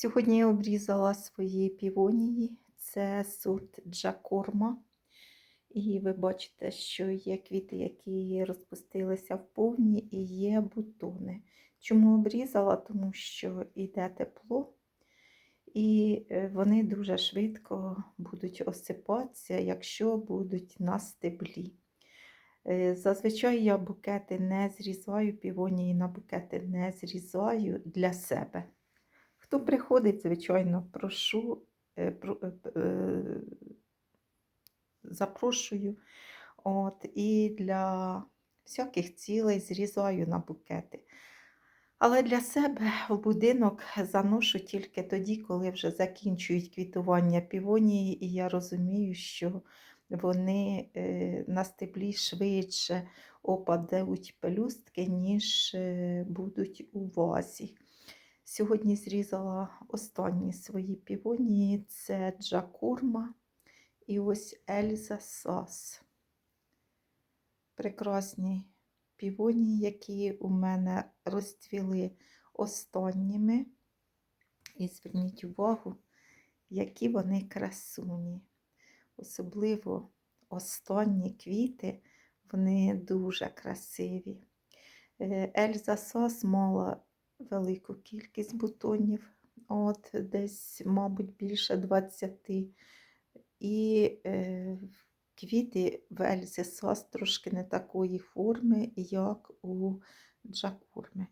Сьогодні я обрізала свої півонії. Це сорт Джакорма. І ви бачите, що є квіти, які розпустилися в повні, і є бутони. Чому обрізала? Тому що йде тепло, і е, вони дуже швидко будуть осипатися, якщо будуть на стеблі. Е, Зазвичай я букети не зрізаю, півонії на букети не зрізаю для себе. Хто приходить, звичайно, прошу, е, е, е, запрошую. От, і для всяких цілей зрізаю на букети. Але для себе в будинок заношу тільки тоді, коли вже закінчують квітування півонії, і я розумію, що вони на стеблі швидше опадуть пелюстки, ніж будуть у вазі. Сьогодні зрізала останні свої півонії. Це Джакурма і ось Ельза Сас. Прекрасні півонії, які у мене розцвіли останніми. І зверніть увагу, які вони красуні. Особливо останні квіти, вони дуже красиві. Е, Ельза Сос мала велику кількість бутонів, от десь, мабуть, більше 20. І е, квіти в Ельзі трошки не такої форми, як у Джакурми.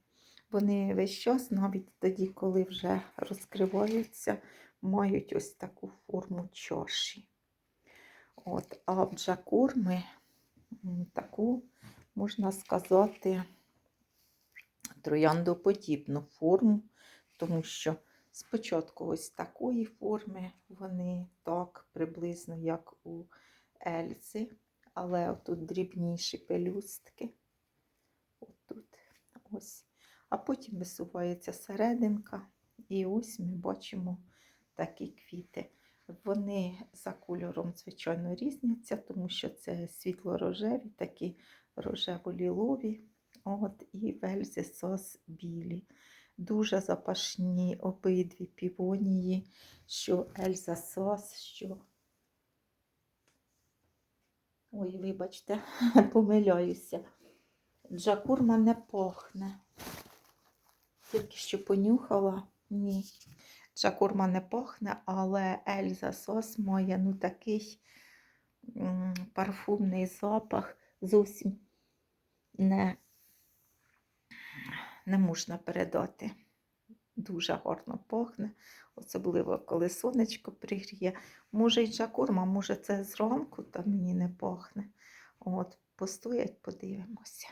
Вони весь час, навіть тоді, коли вже розкриваються, мають ось таку форму чаші. От, а в Джакурми таку, можна сказати, трояндоподібну форму, тому що спочатку ось такої форми вони так приблизно, як у Ельзи, але отут дрібніші пелюстки. Отут, ось. А потім висувається серединка, і ось ми бачимо такі квіти. Вони за кольором, звичайно, різняться, тому що це світло-рожеві, такі рожево-лілові. От, і вельзі сос білі. Дуже запашні обидві півонії, що Ельза сос, що. Ой, вибачте, помиляюся. Джакурма не пахне. Тільки що понюхала. Ні. Джакурма не пахне, але Ельза сос має ну такий м, парфумний запах. Зовсім не, не можна передати. Дуже гарно пахне, особливо коли сонечко пригріє. Може, і джакурма, може, це зранку, та мені не пахне. От, постоять, подивимося.